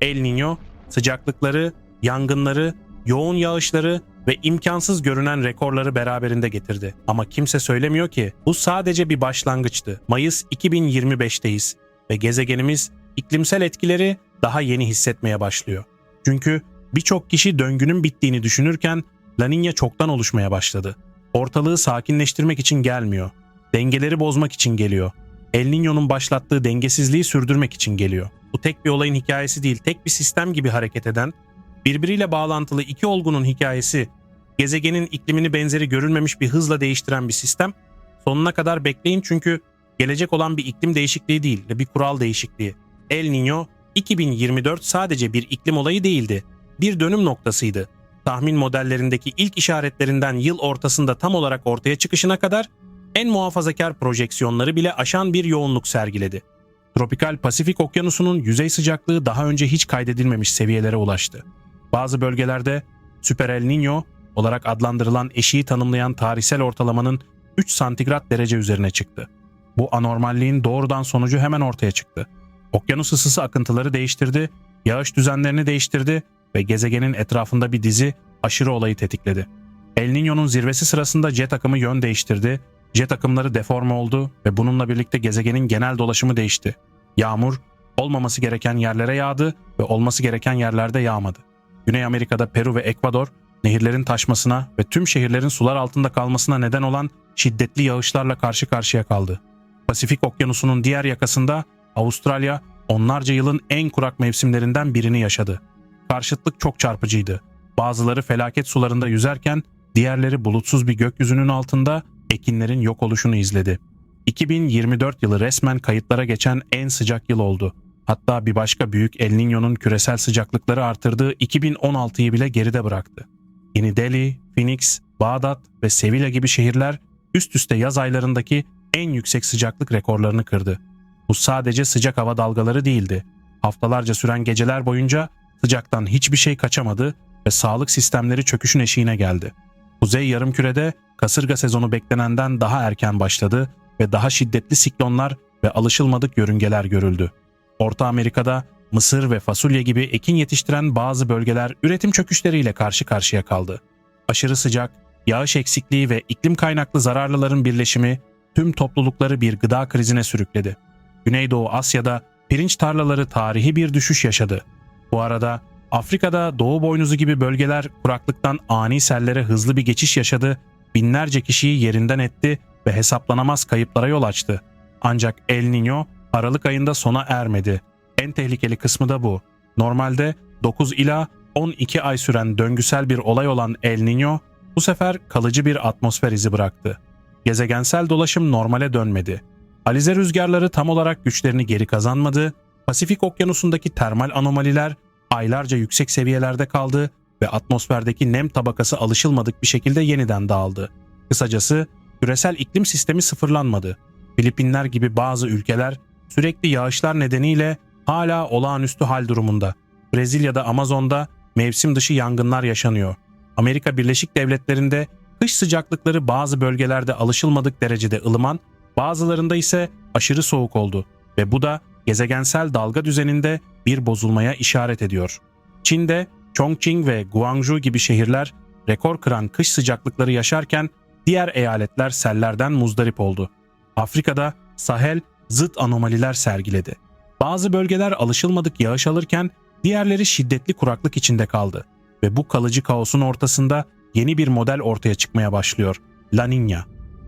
El Niño sıcaklıkları, yangınları, yoğun yağışları ve imkansız görünen rekorları beraberinde getirdi. Ama kimse söylemiyor ki bu sadece bir başlangıçtı. Mayıs 2025'teyiz ve gezegenimiz iklimsel etkileri daha yeni hissetmeye başlıyor. Çünkü birçok kişi döngünün bittiğini düşünürken La Niña çoktan oluşmaya başladı. Ortalığı sakinleştirmek için gelmiyor. Dengeleri bozmak için geliyor. El Niño'nun başlattığı dengesizliği sürdürmek için geliyor. Bu tek bir olayın hikayesi değil, tek bir sistem gibi hareket eden, birbiriyle bağlantılı iki olgunun hikayesi, gezegenin iklimini benzeri görülmemiş bir hızla değiştiren bir sistem. Sonuna kadar bekleyin çünkü gelecek olan bir iklim değişikliği değil bir kural değişikliği. El Niño 2024 sadece bir iklim olayı değildi. Bir dönüm noktasıydı. Tahmin modellerindeki ilk işaretlerinden yıl ortasında tam olarak ortaya çıkışına kadar en muhafazakar projeksiyonları bile aşan bir yoğunluk sergiledi. Tropikal Pasifik Okyanusu'nun yüzey sıcaklığı daha önce hiç kaydedilmemiş seviyelere ulaştı. Bazı bölgelerde Süper El Niño olarak adlandırılan eşiği tanımlayan tarihsel ortalamanın 3 santigrat derece üzerine çıktı. Bu anormalliğin doğrudan sonucu hemen ortaya çıktı. Okyanus ısısı akıntıları değiştirdi, yağış düzenlerini değiştirdi ve gezegenin etrafında bir dizi aşırı olayı tetikledi. El Niño'nun zirvesi sırasında jet akımı yön değiştirdi, jet akımları deforme oldu ve bununla birlikte gezegenin genel dolaşımı değişti. Yağmur olmaması gereken yerlere yağdı ve olması gereken yerlerde yağmadı. Güney Amerika'da Peru ve Ekvador nehirlerin taşmasına ve tüm şehirlerin sular altında kalmasına neden olan şiddetli yağışlarla karşı karşıya kaldı. Pasifik Okyanusu'nun diğer yakasında Avustralya onlarca yılın en kurak mevsimlerinden birini yaşadı. Karşıtlık çok çarpıcıydı. Bazıları felaket sularında yüzerken diğerleri bulutsuz bir gökyüzünün altında ekinlerin yok oluşunu izledi. 2024 yılı resmen kayıtlara geçen en sıcak yıl oldu. Hatta bir başka büyük El Niño'nun küresel sıcaklıkları artırdığı 2016'yı bile geride bıraktı. Yeni Delhi, Phoenix, Bağdat ve Sevilla gibi şehirler üst üste yaz aylarındaki en yüksek sıcaklık rekorlarını kırdı. Bu sadece sıcak hava dalgaları değildi. Haftalarca süren geceler boyunca sıcaktan hiçbir şey kaçamadı ve sağlık sistemleri çöküşün eşiğine geldi. Kuzey yarımkürede kasırga sezonu beklenenden daha erken başladı ve daha şiddetli siklonlar ve alışılmadık yörüngeler görüldü. Orta Amerika'da mısır ve fasulye gibi ekin yetiştiren bazı bölgeler üretim çöküşleriyle karşı karşıya kaldı. Aşırı sıcak, yağış eksikliği ve iklim kaynaklı zararlıların birleşimi tüm toplulukları bir gıda krizine sürükledi. Güneydoğu Asya'da pirinç tarlaları tarihi bir düşüş yaşadı. Bu arada Afrika'da Doğu Boynuzu gibi bölgeler kuraklıktan ani sellere hızlı bir geçiş yaşadı, binlerce kişiyi yerinden etti ve hesaplanamaz kayıplara yol açtı. Ancak El Niño Aralık ayında sona ermedi. En tehlikeli kısmı da bu. Normalde 9 ila 12 ay süren döngüsel bir olay olan El Niño bu sefer kalıcı bir atmosfer izi bıraktı. Gezegensel dolaşım normale dönmedi. Alize rüzgarları tam olarak güçlerini geri kazanmadı, Pasifik Okyanusu'ndaki termal anomaliler aylarca yüksek seviyelerde kaldı ve atmosferdeki nem tabakası alışılmadık bir şekilde yeniden dağıldı. Kısacası küresel iklim sistemi sıfırlanmadı. Filipinler gibi bazı ülkeler sürekli yağışlar nedeniyle hala olağanüstü hal durumunda. Brezilya'da Amazon'da mevsim dışı yangınlar yaşanıyor. Amerika Birleşik Devletleri'nde kış sıcaklıkları bazı bölgelerde alışılmadık derecede ılıman, bazılarında ise aşırı soğuk oldu ve bu da gezegensel dalga düzeninde bir bozulmaya işaret ediyor. Çin'de Chongqing ve Guangzhou gibi şehirler rekor kıran kış sıcaklıkları yaşarken diğer eyaletler sellerden muzdarip oldu. Afrika'da Sahel zıt anomaliler sergiledi. Bazı bölgeler alışılmadık yağış alırken diğerleri şiddetli kuraklık içinde kaldı ve bu kalıcı kaosun ortasında yeni bir model ortaya çıkmaya başlıyor. La Niña.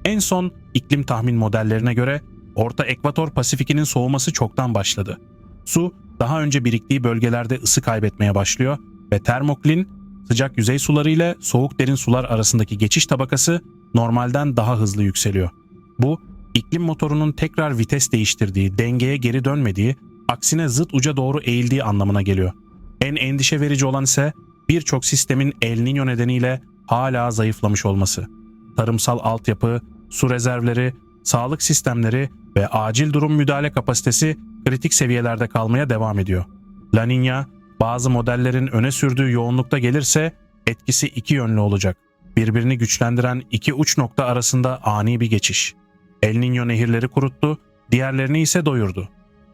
En son iklim tahmin modellerine göre Orta Ekvator Pasifik'inin soğuması çoktan başladı. Su daha önce biriktiği bölgelerde ısı kaybetmeye başlıyor ve termoklin sıcak yüzey suları ile soğuk derin sular arasındaki geçiş tabakası normalden daha hızlı yükseliyor. Bu iklim motorunun tekrar vites değiştirdiği, dengeye geri dönmediği, aksine zıt uca doğru eğildiği anlamına geliyor. En endişe verici olan ise birçok sistemin El Niño nedeniyle hala zayıflamış olması. Tarımsal altyapı, su rezervleri, sağlık sistemleri ve acil durum müdahale kapasitesi kritik seviyelerde kalmaya devam ediyor. La Niña bazı modellerin öne sürdüğü yoğunlukta gelirse etkisi iki yönlü olacak. Birbirini güçlendiren iki uç nokta arasında ani bir geçiş. El Niño nehirleri kuruttu, diğerlerini ise doyurdu.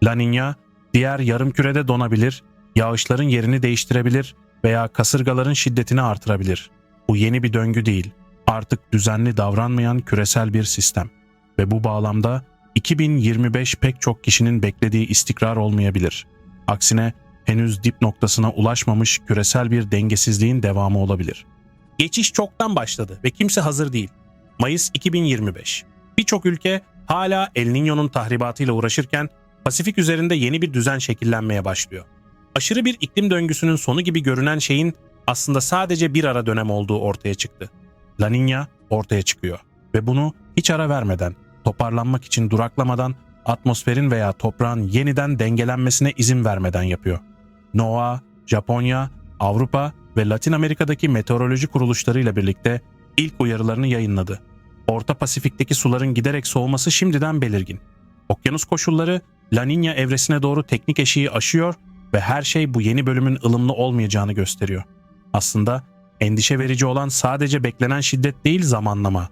La Niña diğer yarım kürede donabilir, yağışların yerini değiştirebilir veya kasırgaların şiddetini artırabilir. Bu yeni bir döngü değil, artık düzenli davranmayan küresel bir sistem. Ve bu bağlamda 2025 pek çok kişinin beklediği istikrar olmayabilir. Aksine henüz dip noktasına ulaşmamış küresel bir dengesizliğin devamı olabilir. Geçiş çoktan başladı ve kimse hazır değil. Mayıs 2025. Birçok ülke hala El Niño'nun tahribatıyla uğraşırken Pasifik üzerinde yeni bir düzen şekillenmeye başlıyor. Aşırı bir iklim döngüsünün sonu gibi görünen şeyin aslında sadece bir ara dönem olduğu ortaya çıktı. La Niña ortaya çıkıyor ve bunu hiç ara vermeden, toparlanmak için duraklamadan, atmosferin veya toprağın yeniden dengelenmesine izin vermeden yapıyor. NOAA, Japonya, Avrupa ve Latin Amerika'daki meteoroloji kuruluşlarıyla birlikte ilk uyarılarını yayınladı. Orta Pasifik'teki suların giderek soğuması şimdiden belirgin. Okyanus koşulları La Niña evresine doğru teknik eşiği aşıyor ve her şey bu yeni bölümün ılımlı olmayacağını gösteriyor. Aslında endişe verici olan sadece beklenen şiddet değil zamanlama.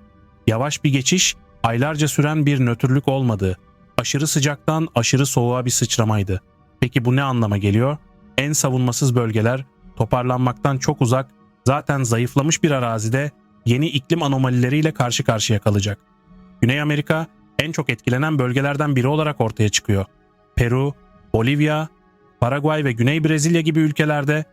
Yavaş bir geçiş, aylarca süren bir nötrlük olmadığı, aşırı sıcaktan aşırı soğuğa bir sıçramaydı. Peki bu ne anlama geliyor? En savunmasız bölgeler toparlanmaktan çok uzak, zaten zayıflamış bir arazide yeni iklim anomalileriyle karşı karşıya kalacak. Güney Amerika en çok etkilenen bölgelerden biri olarak ortaya çıkıyor. Peru, Bolivya, Paraguay ve Güney Brezilya gibi ülkelerde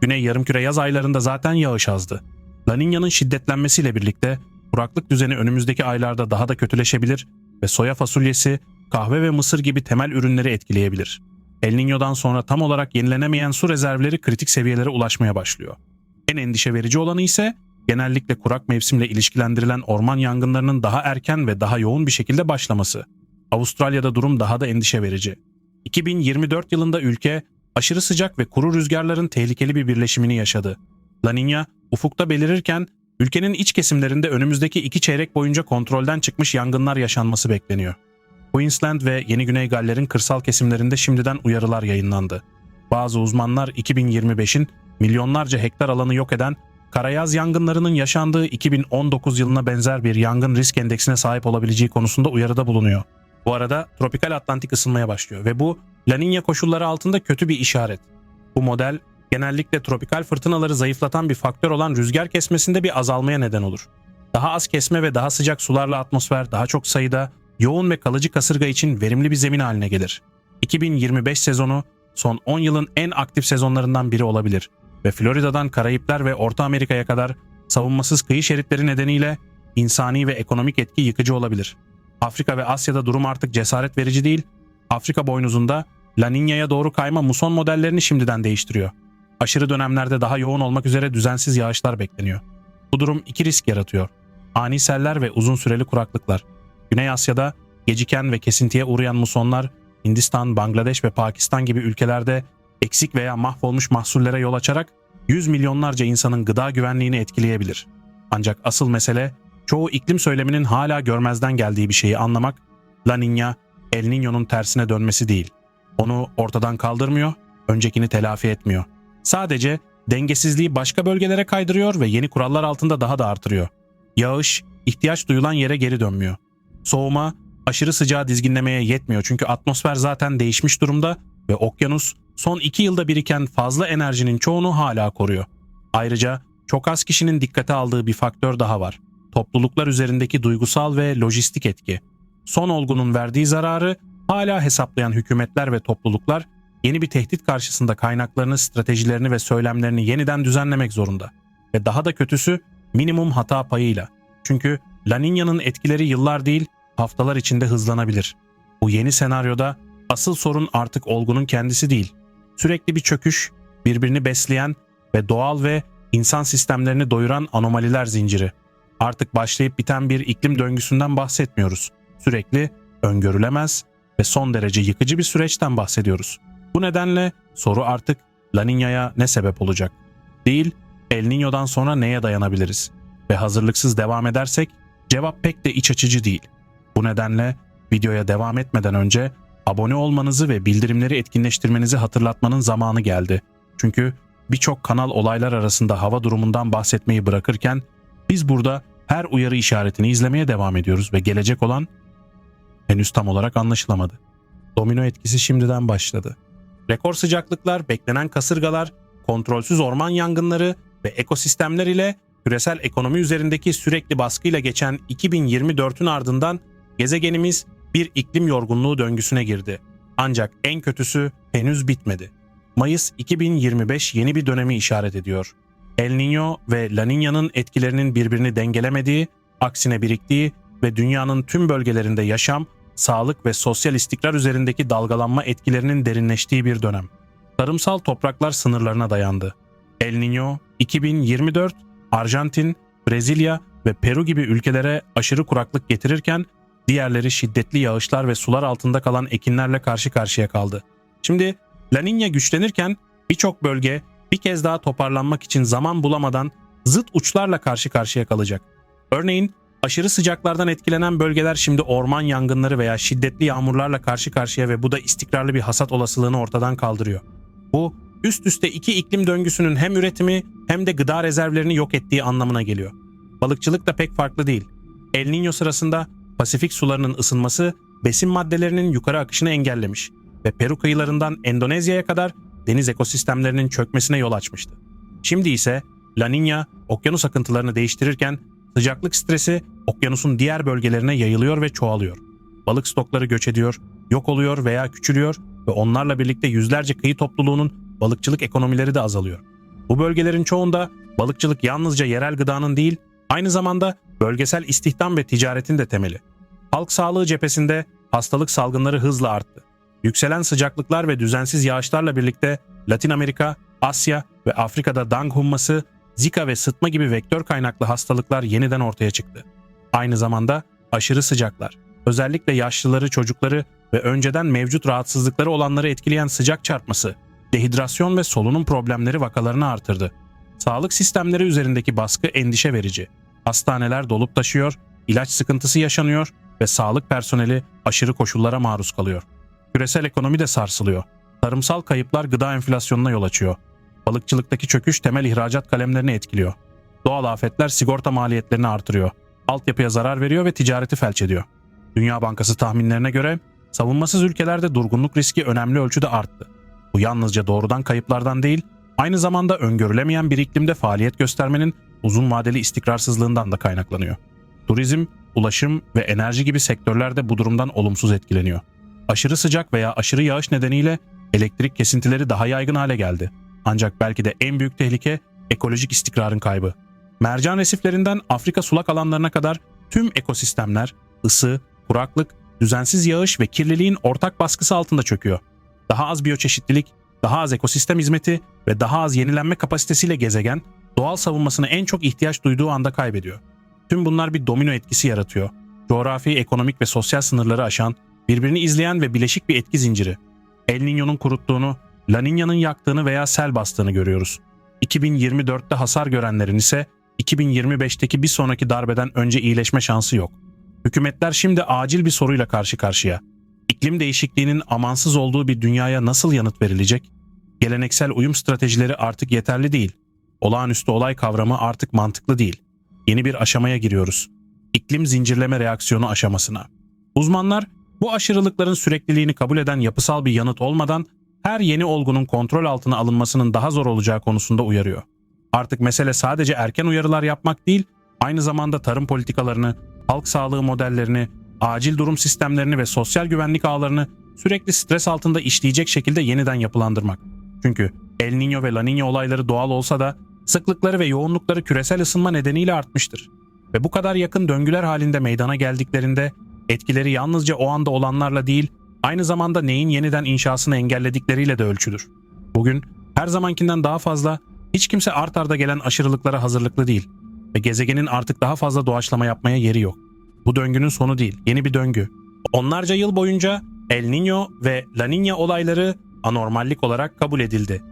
Güney yarımküre yaz aylarında zaten yağış azdı. La Niña'nın şiddetlenmesiyle birlikte kuraklık düzeni önümüzdeki aylarda daha da kötüleşebilir ve soya fasulyesi, kahve ve mısır gibi temel ürünleri etkileyebilir. El Niño'dan sonra tam olarak yenilenemeyen su rezervleri kritik seviyelere ulaşmaya başlıyor. En endişe verici olanı ise genellikle kurak mevsimle ilişkilendirilen orman yangınlarının daha erken ve daha yoğun bir şekilde başlaması. Avustralya'da durum daha da endişe verici. 2024 yılında ülke aşırı sıcak ve kuru rüzgarların tehlikeli bir birleşimini yaşadı. La Niña ufukta belirirken ülkenin iç kesimlerinde önümüzdeki iki çeyrek boyunca kontrolden çıkmış yangınlar yaşanması bekleniyor. Queensland ve Yeni Güney Galler'in kırsal kesimlerinde şimdiden uyarılar yayınlandı. Bazı uzmanlar 2025'in milyonlarca hektar alanı yok eden karayaz yangınlarının yaşandığı 2019 yılına benzer bir yangın risk endeksine sahip olabileceği konusunda uyarıda bulunuyor. Bu arada tropikal Atlantik ısınmaya başlıyor ve bu La Niña koşulları altında kötü bir işaret. Bu model genellikle tropikal fırtınaları zayıflatan bir faktör olan rüzgar kesmesinde bir azalmaya neden olur. Daha az kesme ve daha sıcak sularla atmosfer daha çok sayıda yoğun ve kalıcı kasırga için verimli bir zemin haline gelir. 2025 sezonu son 10 yılın en aktif sezonlarından biri olabilir ve Florida'dan Karayipler ve Orta Amerika'ya kadar savunmasız kıyı şeritleri nedeniyle insani ve ekonomik etki yıkıcı olabilir. Afrika ve Asya'da durum artık cesaret verici değil, Afrika boynuzunda La Niña'ya doğru kayma muson modellerini şimdiden değiştiriyor. Aşırı dönemlerde daha yoğun olmak üzere düzensiz yağışlar bekleniyor. Bu durum iki risk yaratıyor. Ani seller ve uzun süreli kuraklıklar. Güney Asya'da geciken ve kesintiye uğrayan musonlar Hindistan, Bangladeş ve Pakistan gibi ülkelerde eksik veya mahvolmuş mahsullere yol açarak yüz milyonlarca insanın gıda güvenliğini etkileyebilir. Ancak asıl mesele çoğu iklim söyleminin hala görmezden geldiği bir şeyi anlamak, La Niña, El Niño'nun tersine dönmesi değil. Onu ortadan kaldırmıyor, öncekini telafi etmiyor. Sadece dengesizliği başka bölgelere kaydırıyor ve yeni kurallar altında daha da artırıyor. Yağış, ihtiyaç duyulan yere geri dönmüyor. Soğuma, aşırı sıcağı dizginlemeye yetmiyor çünkü atmosfer zaten değişmiş durumda ve okyanus son iki yılda biriken fazla enerjinin çoğunu hala koruyor. Ayrıca çok az kişinin dikkate aldığı bir faktör daha var. Topluluklar üzerindeki duygusal ve lojistik etki. Son olgunun verdiği zararı hala hesaplayan hükümetler ve topluluklar yeni bir tehdit karşısında kaynaklarını, stratejilerini ve söylemlerini yeniden düzenlemek zorunda. Ve daha da kötüsü minimum hata payıyla. Çünkü La Niña'nın etkileri yıllar değil, haftalar içinde hızlanabilir. Bu yeni senaryoda asıl sorun artık olgunun kendisi değil. Sürekli bir çöküş, birbirini besleyen ve doğal ve insan sistemlerini doyuran anomaliler zinciri. Artık başlayıp biten bir iklim döngüsünden bahsetmiyoruz. Sürekli öngörülemez ve son derece yıkıcı bir süreçten bahsediyoruz. Bu nedenle soru artık La Niña'ya ne sebep olacak? Değil, El Niño'dan sonra neye dayanabiliriz? Ve hazırlıksız devam edersek cevap pek de iç açıcı değil. Bu nedenle videoya devam etmeden önce abone olmanızı ve bildirimleri etkinleştirmenizi hatırlatmanın zamanı geldi. Çünkü birçok kanal olaylar arasında hava durumundan bahsetmeyi bırakırken biz burada her uyarı işaretini izlemeye devam ediyoruz ve gelecek olan henüz tam olarak anlaşılamadı. Domino etkisi şimdiden başladı. Rekor sıcaklıklar, beklenen kasırgalar, kontrolsüz orman yangınları ve ekosistemler ile küresel ekonomi üzerindeki sürekli baskıyla geçen 2024'ün ardından gezegenimiz bir iklim yorgunluğu döngüsüne girdi. Ancak en kötüsü henüz bitmedi. Mayıs 2025 yeni bir dönemi işaret ediyor. El Niño ve La Niña'nın etkilerinin birbirini dengelemediği, aksine biriktiği ve dünyanın tüm bölgelerinde yaşam, sağlık ve sosyal istikrar üzerindeki dalgalanma etkilerinin derinleştiği bir dönem. Tarımsal topraklar sınırlarına dayandı. El Niño 2024 Arjantin, Brezilya ve Peru gibi ülkelere aşırı kuraklık getirirken diğerleri şiddetli yağışlar ve sular altında kalan ekinlerle karşı karşıya kaldı. Şimdi La Niña güçlenirken birçok bölge bir kez daha toparlanmak için zaman bulamadan zıt uçlarla karşı karşıya kalacak. Örneğin aşırı sıcaklardan etkilenen bölgeler şimdi orman yangınları veya şiddetli yağmurlarla karşı karşıya ve bu da istikrarlı bir hasat olasılığını ortadan kaldırıyor. Bu üst üste iki iklim döngüsünün hem üretimi hem de gıda rezervlerini yok ettiği anlamına geliyor. Balıkçılık da pek farklı değil. El Niño sırasında Pasifik sularının ısınması besin maddelerinin yukarı akışını engellemiş ve Peru kıyılarından Endonezya'ya kadar deniz ekosistemlerinin çökmesine yol açmıştı. Şimdi ise La Niña okyanus akıntılarını değiştirirken sıcaklık stresi okyanusun diğer bölgelerine yayılıyor ve çoğalıyor. Balık stokları göç ediyor, yok oluyor veya küçülüyor ve onlarla birlikte yüzlerce kıyı topluluğunun balıkçılık ekonomileri de azalıyor. Bu bölgelerin çoğunda balıkçılık yalnızca yerel gıdanın değil, aynı zamanda bölgesel istihdam ve ticaretin de temeli. Halk sağlığı cephesinde hastalık salgınları hızla arttı. Yükselen sıcaklıklar ve düzensiz yağışlarla birlikte Latin Amerika, Asya ve Afrika'da dang humması, Zika ve sıtma gibi vektör kaynaklı hastalıklar yeniden ortaya çıktı. Aynı zamanda aşırı sıcaklar, özellikle yaşlıları, çocukları ve önceden mevcut rahatsızlıkları olanları etkileyen sıcak çarpması, dehidrasyon ve solunum problemleri vakalarını artırdı. Sağlık sistemleri üzerindeki baskı endişe verici. Hastaneler dolup taşıyor, ilaç sıkıntısı yaşanıyor ve sağlık personeli aşırı koşullara maruz kalıyor. Küresel ekonomi de sarsılıyor. Tarımsal kayıplar gıda enflasyonuna yol açıyor. Balıkçılıktaki çöküş temel ihracat kalemlerini etkiliyor. Doğal afetler sigorta maliyetlerini artırıyor. Altyapıya zarar veriyor ve ticareti felç ediyor. Dünya Bankası tahminlerine göre savunmasız ülkelerde durgunluk riski önemli ölçüde arttı. Bu yalnızca doğrudan kayıplardan değil, aynı zamanda öngörülemeyen bir iklimde faaliyet göstermenin uzun vadeli istikrarsızlığından da kaynaklanıyor. Turizm, ulaşım ve enerji gibi sektörler de bu durumdan olumsuz etkileniyor. Aşırı sıcak veya aşırı yağış nedeniyle elektrik kesintileri daha yaygın hale geldi. Ancak belki de en büyük tehlike ekolojik istikrarın kaybı. Mercan resiflerinden Afrika sulak alanlarına kadar tüm ekosistemler ısı, kuraklık, düzensiz yağış ve kirliliğin ortak baskısı altında çöküyor. Daha az biyoçeşitlilik, daha az ekosistem hizmeti ve daha az yenilenme kapasitesiyle gezegen doğal savunmasına en çok ihtiyaç duyduğu anda kaybediyor. Tüm bunlar bir domino etkisi yaratıyor. Coğrafi, ekonomik ve sosyal sınırları aşan, birbirini izleyen ve bileşik bir etki zinciri. El Niño'nun kuruttuğunu, La Niña'nın yaktığını veya sel bastığını görüyoruz. 2024'te hasar görenlerin ise 2025'teki bir sonraki darbeden önce iyileşme şansı yok. Hükümetler şimdi acil bir soruyla karşı karşıya. İklim değişikliğinin amansız olduğu bir dünyaya nasıl yanıt verilecek? Geleneksel uyum stratejileri artık yeterli değil. Olağanüstü olay kavramı artık mantıklı değil. Yeni bir aşamaya giriyoruz. İklim zincirleme reaksiyonu aşamasına. Uzmanlar bu aşırılıkların sürekliliğini kabul eden yapısal bir yanıt olmadan her yeni olgunun kontrol altına alınmasının daha zor olacağı konusunda uyarıyor. Artık mesele sadece erken uyarılar yapmak değil, aynı zamanda tarım politikalarını, halk sağlığı modellerini, acil durum sistemlerini ve sosyal güvenlik ağlarını sürekli stres altında işleyecek şekilde yeniden yapılandırmak. Çünkü El Niño ve La Niña olayları doğal olsa da sıklıkları ve yoğunlukları küresel ısınma nedeniyle artmıştır. Ve bu kadar yakın döngüler halinde meydana geldiklerinde etkileri yalnızca o anda olanlarla değil, aynı zamanda neyin yeniden inşasını engelledikleriyle de ölçülür. Bugün her zamankinden daha fazla hiç kimse art arda gelen aşırılıklara hazırlıklı değil ve gezegenin artık daha fazla doğaçlama yapmaya yeri yok. Bu döngünün sonu değil, yeni bir döngü. Onlarca yıl boyunca El Niño ve La Niña olayları anormallik olarak kabul edildi.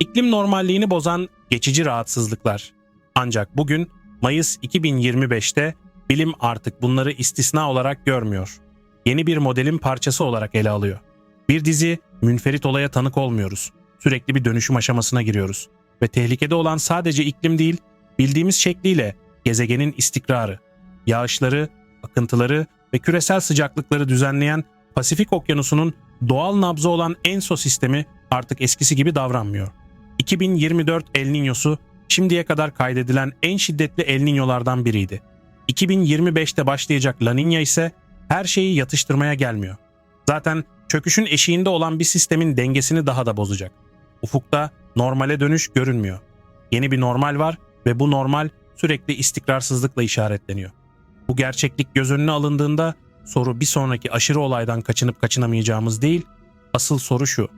İklim normalliğini bozan geçici rahatsızlıklar. Ancak bugün Mayıs 2025'te bilim artık bunları istisna olarak görmüyor. Yeni bir modelin parçası olarak ele alıyor. Bir dizi münferit olaya tanık olmuyoruz. Sürekli bir dönüşüm aşamasına giriyoruz. Ve tehlikede olan sadece iklim değil, bildiğimiz şekliyle gezegenin istikrarı, yağışları, akıntıları ve küresel sıcaklıkları düzenleyen Pasifik Okyanusu'nun doğal nabzı olan ENSO sistemi artık eskisi gibi davranmıyor. 2024 El Niño'su şimdiye kadar kaydedilen en şiddetli El Niño'lardan biriydi. 2025'te başlayacak La Niña ise her şeyi yatıştırmaya gelmiyor. Zaten çöküşün eşiğinde olan bir sistemin dengesini daha da bozacak. Ufukta normale dönüş görünmüyor. Yeni bir normal var ve bu normal sürekli istikrarsızlıkla işaretleniyor. Bu gerçeklik göz önüne alındığında soru bir sonraki aşırı olaydan kaçınıp kaçınamayacağımız değil, asıl soru şu.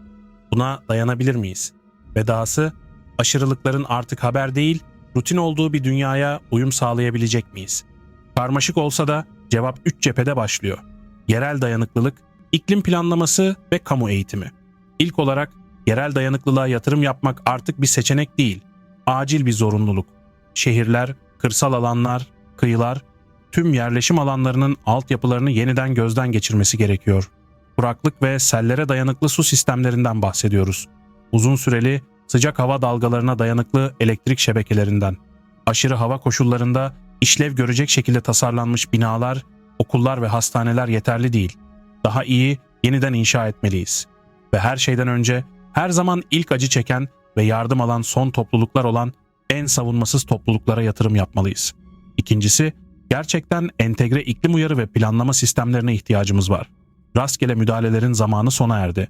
Buna dayanabilir miyiz? Ve dahası aşırılıkların artık haber değil, rutin olduğu bir dünyaya uyum sağlayabilecek miyiz? Karmaşık olsa da cevap üç cephede başlıyor. Yerel dayanıklılık, iklim planlaması ve kamu eğitimi. İlk olarak yerel dayanıklılığa yatırım yapmak artık bir seçenek değil, acil bir zorunluluk. Şehirler, kırsal alanlar, kıyılar, tüm yerleşim alanlarının altyapılarını yeniden gözden geçirmesi gerekiyor. Kuraklık ve sellere dayanıklı su sistemlerinden bahsediyoruz. Uzun süreli sıcak hava dalgalarına dayanıklı elektrik şebekelerinden. Aşırı hava koşullarında işlev görecek şekilde tasarlanmış binalar, okullar ve hastaneler yeterli değil. Daha iyi yeniden inşa etmeliyiz. Ve her şeyden önce her zaman ilk acı çeken ve yardım alan son topluluklar olan en savunmasız topluluklara yatırım yapmalıyız. İkincisi, gerçekten entegre iklim uyarı ve planlama sistemlerine ihtiyacımız var. Rastgele müdahalelerin zamanı sona erdi.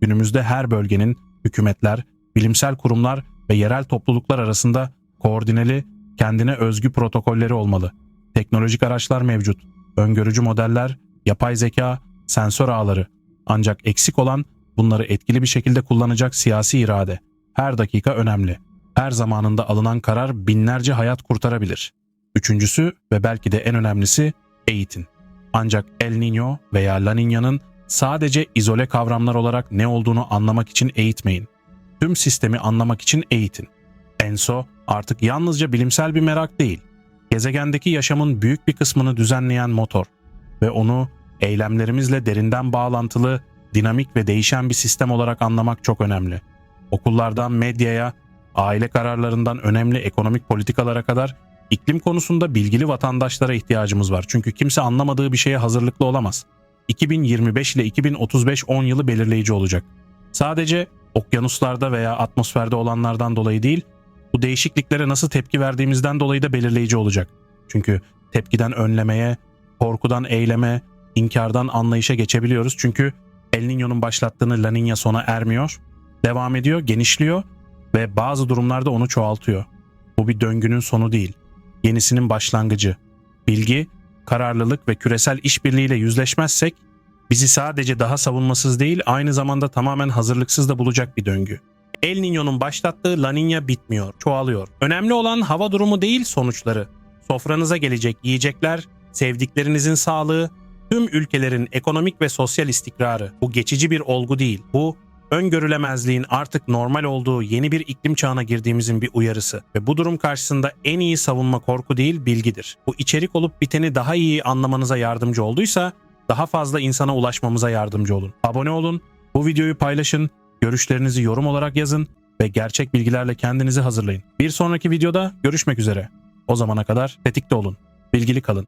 Günümüzde her bölgenin hükümetler, bilimsel kurumlar ve yerel topluluklar arasında koordineli, kendine özgü protokolleri olmalı. Teknolojik araçlar mevcut. Öngörücü modeller, yapay zeka, sensör ağları. Ancak eksik olan bunları etkili bir şekilde kullanacak siyasi irade. Her dakika önemli. Her zamanında alınan karar binlerce hayat kurtarabilir. Üçüncüsü ve belki de en önemlisi eğitim. Ancak El Niño veya La Niña'nın sadece izole kavramlar olarak ne olduğunu anlamak için eğitmeyin. Tüm sistemi anlamak için eğitin. ENSO artık yalnızca bilimsel bir merak değil. Gezegendeki yaşamın büyük bir kısmını düzenleyen motor ve onu eylemlerimizle derinden bağlantılı, dinamik ve değişen bir sistem olarak anlamak çok önemli. Okullardan medyaya, aile kararlarından önemli ekonomik politikalara kadar iklim konusunda bilgili vatandaşlara ihtiyacımız var. Çünkü kimse anlamadığı bir şeye hazırlıklı olamaz. 2025 ile 2035 10 yılı belirleyici olacak. Sadece okyanuslarda veya atmosferde olanlardan dolayı değil, bu değişikliklere nasıl tepki verdiğimizden dolayı da belirleyici olacak. Çünkü tepkiden önlemeye, korkudan eyleme, inkardan anlayışa geçebiliyoruz. Çünkü El Niño'nun başlattığını La Niña sona ermiyor, devam ediyor, genişliyor ve bazı durumlarda onu çoğaltıyor. Bu bir döngünün sonu değil, yenisinin başlangıcı. Bilgi, kararlılık ve küresel işbirliğiyle yüzleşmezsek bizi sadece daha savunmasız değil aynı zamanda tamamen hazırlıksız da bulacak bir döngü. El Niño'nun başlattığı La Niña bitmiyor, çoğalıyor. Önemli olan hava durumu değil sonuçları. Sofranıza gelecek yiyecekler, sevdiklerinizin sağlığı, tüm ülkelerin ekonomik ve sosyal istikrarı. Bu geçici bir olgu değil. Bu öngörülemezliğin artık normal olduğu yeni bir iklim çağına girdiğimizin bir uyarısı ve bu durum karşısında en iyi savunma korku değil bilgidir. Bu içerik olup biteni daha iyi anlamanıza yardımcı olduysa daha fazla insana ulaşmamıza yardımcı olun. Abone olun, bu videoyu paylaşın, görüşlerinizi yorum olarak yazın ve gerçek bilgilerle kendinizi hazırlayın. Bir sonraki videoda görüşmek üzere. O zamana kadar tetikte olun. Bilgili kalın.